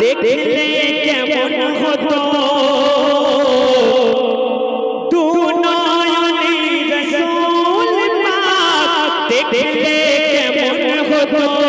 দেখতে কেমন হতো? দেখতে কেমন হতো?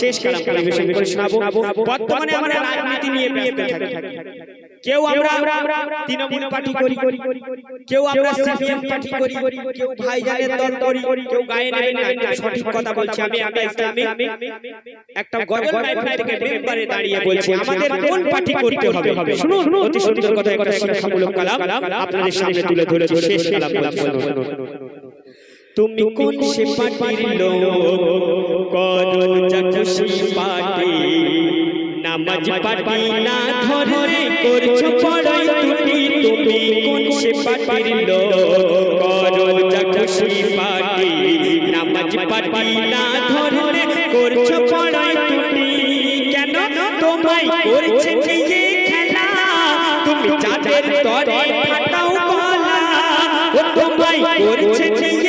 শেষ কালাম পরিবেশন করে শোনাবো। বর্তমানে আমরা রাজনীতি নিয়ে ব্যস্ত থাকি। কেউ আমরা তৃণমূল পার্টি করি। কেউ আমরা সিপিএম পার্টি করি। কেউ ভাইজানের দল করি। কেউ গায়ে নেবেন না। সঠিক কথা বলছি আমি। একটা ইসলামী একটা গজল মাহফিল থেকে মেম্বারে দাঁড়িয়ে বলছি। আমাদের কোন পার্টি করতে হবে? শুনুন। অতি সুন্দর কথা একটা শিক্ষামূলক কালাম। আপনাদের সামনে তুলে ধরেছি। শেষ কালাম শুনুন তুমি কোন সে লোক? করো যা খুশি পার্টি। নামাজ পাটি না ধরে করছ পড়াই তুমি তুমি কোন সে পাটির লোক? করো যা খুশি পাটি নামাজ পাটি না ধরে করছ পড়াই তুমি কেন তোমায় করছে নিয়ে খেলা? তুমি চাঁদের তরে ফাটাও গলা ও তোমায় করছে নিয়ে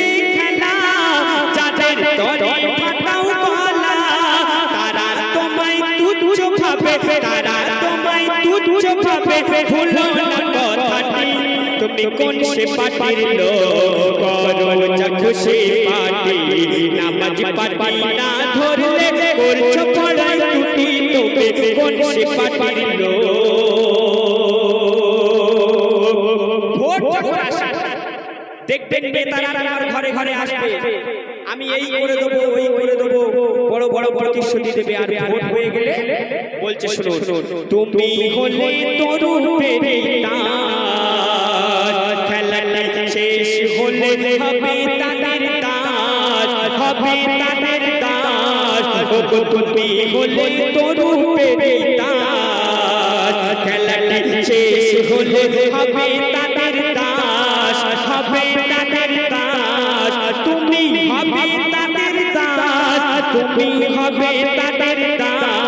তুমি কোন সে পাটির লোক করো পাটি নামাজ পাটি না ধরলে করছ পড়াই তুমি কোন সে পাটির লোক? ভোট যখন আসে দেখবেন নেতারা আমার ঘরে ঘরে আসবে। আমি এই করে দেবো ওই করে দেবো। বড় বড় প্রতিশ্রুতি দেবে আর ভোট হয়ে গেলে বলছে শুনো তুমি হলে তরুণ শেষ হলে হবে তাদের দাস, হবে তাদের দাস। তুমি হলে তরুণ খেলাটা শেষ হলে হবে তাদের দাস, হবে তাদের দাস। তুমি হবে তাদের দাস, তুমি হবে তাদের দাস।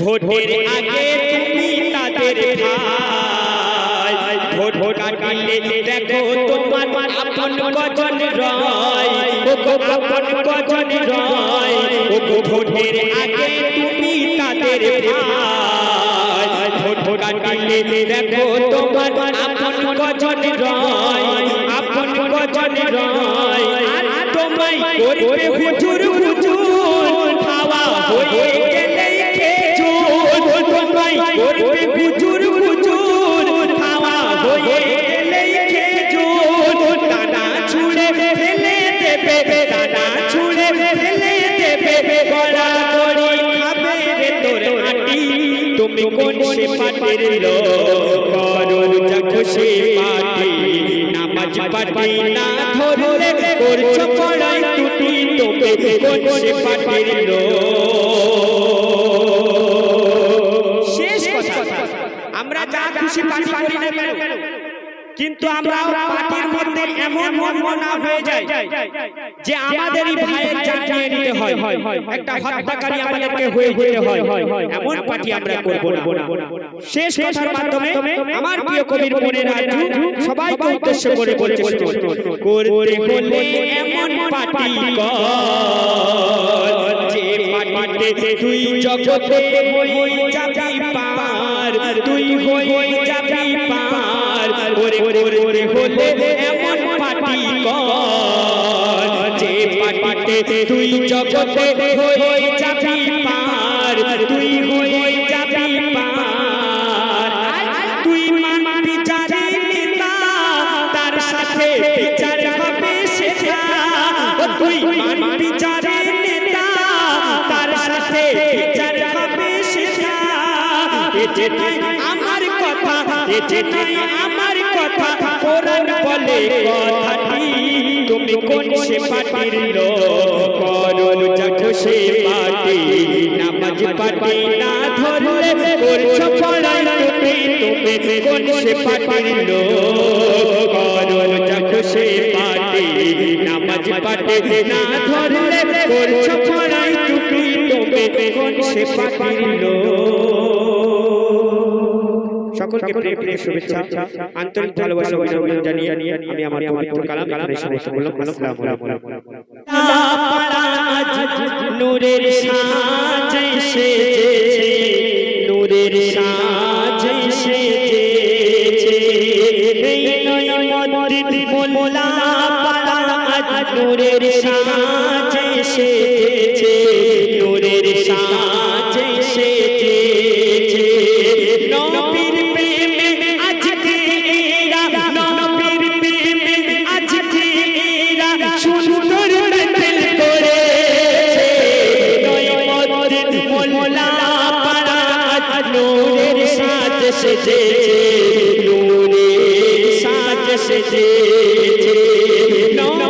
ভোটের আগে তুমি তাদের ভাই। ভোট ভোট কাটিলে দেখো তোমার আপন কজন রয় ও গো আপন কজন রয়। ও গো ভোটের আগে তুমি তাদের ভাই। ভোট ভোট কাটিলে দেখো তোমার আপন কজন রয়। আপন কজন রয় আর তোমায় করবে হুজুর সে পাটির লোক করো যা খুশি পাটি নামাজ পাটি না ধরলে করছ পড়াই টুটি তোকে কোন সে পাটির লোক শেষ কথা আমরা যা খুশি পাটি করি না কিন্তু আমরা পাটির মধ্যে এমন মর্ম না হয়ে যায় যে আমাদেরই ভাইয়ের জান নিয়ে নিতে হয়। একটা হত্যাকারী আমাদেরকে হয়ে যেতে হয়। এমন পাটি আমরা করব না। শেষ কথার মাধ্যমে আমার প্রিয় কবির মনে রাজু সবাইকে উদ্দেশ্য করে বলছে করতে হলে এমন পাটি কর, যে পাটিতে তুই জগতে হই ওরে হলে এমন পাটি কর যে পাটিতে তুই জগতে হই যাবি পার তুই হই যাবি পার। তুই মান বিচারে নেতা তার সাথে বিচার হবে সেটা। ও তুই মান বিচারে নেতা তার সাথে বিচার হবে সেটা। আমার কথা এতে নাই আমার কথা কোরআন বলে কথাটি, তুমি কোন সে পাটির লোক? করো যাকো সে পাটি নামাজ পাটি না ধরলে তুমি তুমি কোন সে পাটির লোক? করো যাকো সে পাটি নামাজ পাটি না ধরলে তুমি তুমি কোন সে পাটির লোক? সকলকে প্রিয় প্রিয় শুভেচ্ছা আন্তরিক ভালোবাসা অভিনন্দন জানিয়ে আমি আমার পবিত্র কালাম এখানে সমাপ্ত করলাম আসসালামু আলাইকুম নূরের সাজ সেজেছে নূরের সাজ সেজেছে। এই নয় মদিন মোল্লা পাড়া আজ নূরের সাজ সাজ সেজেছে নূরে সাজ সেজেছে নবীর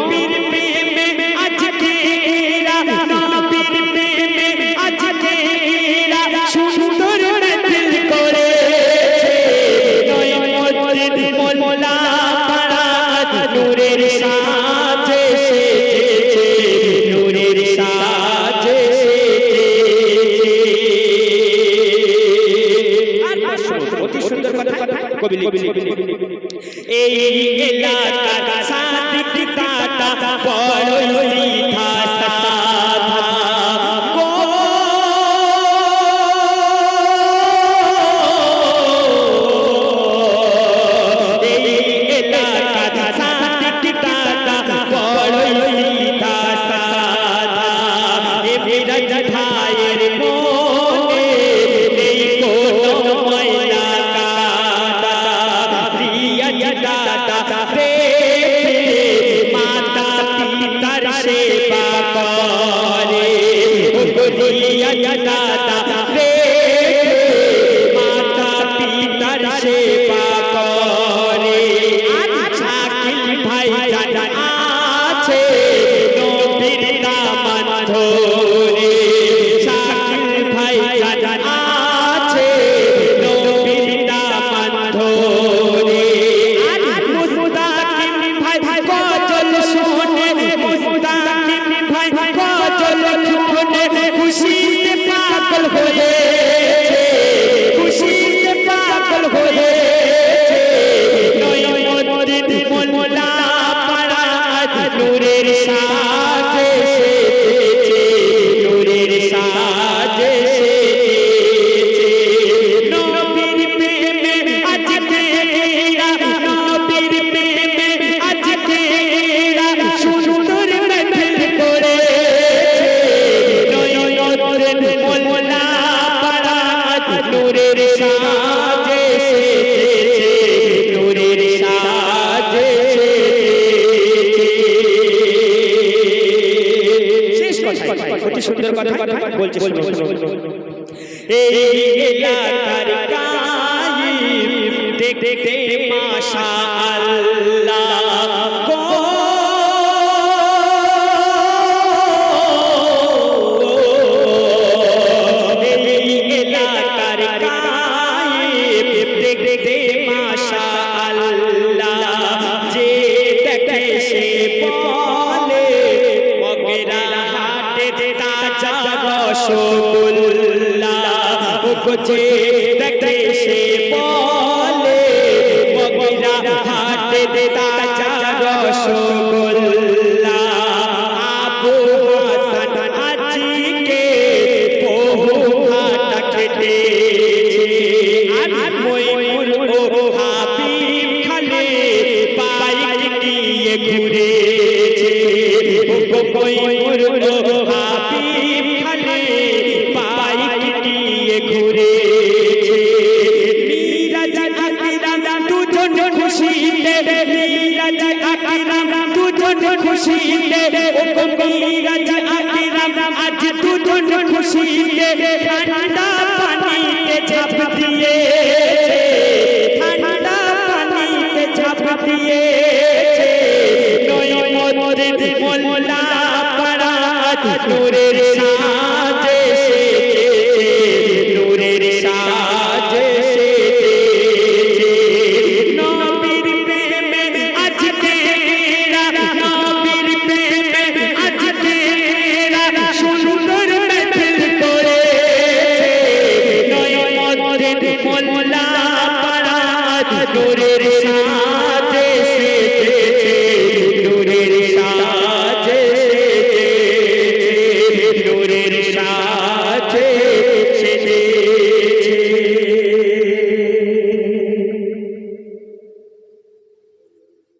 এই এলাকার দেখতে মাশা আল্লাহ রসগোল্লা যে দেখে সে বলে দেতা চার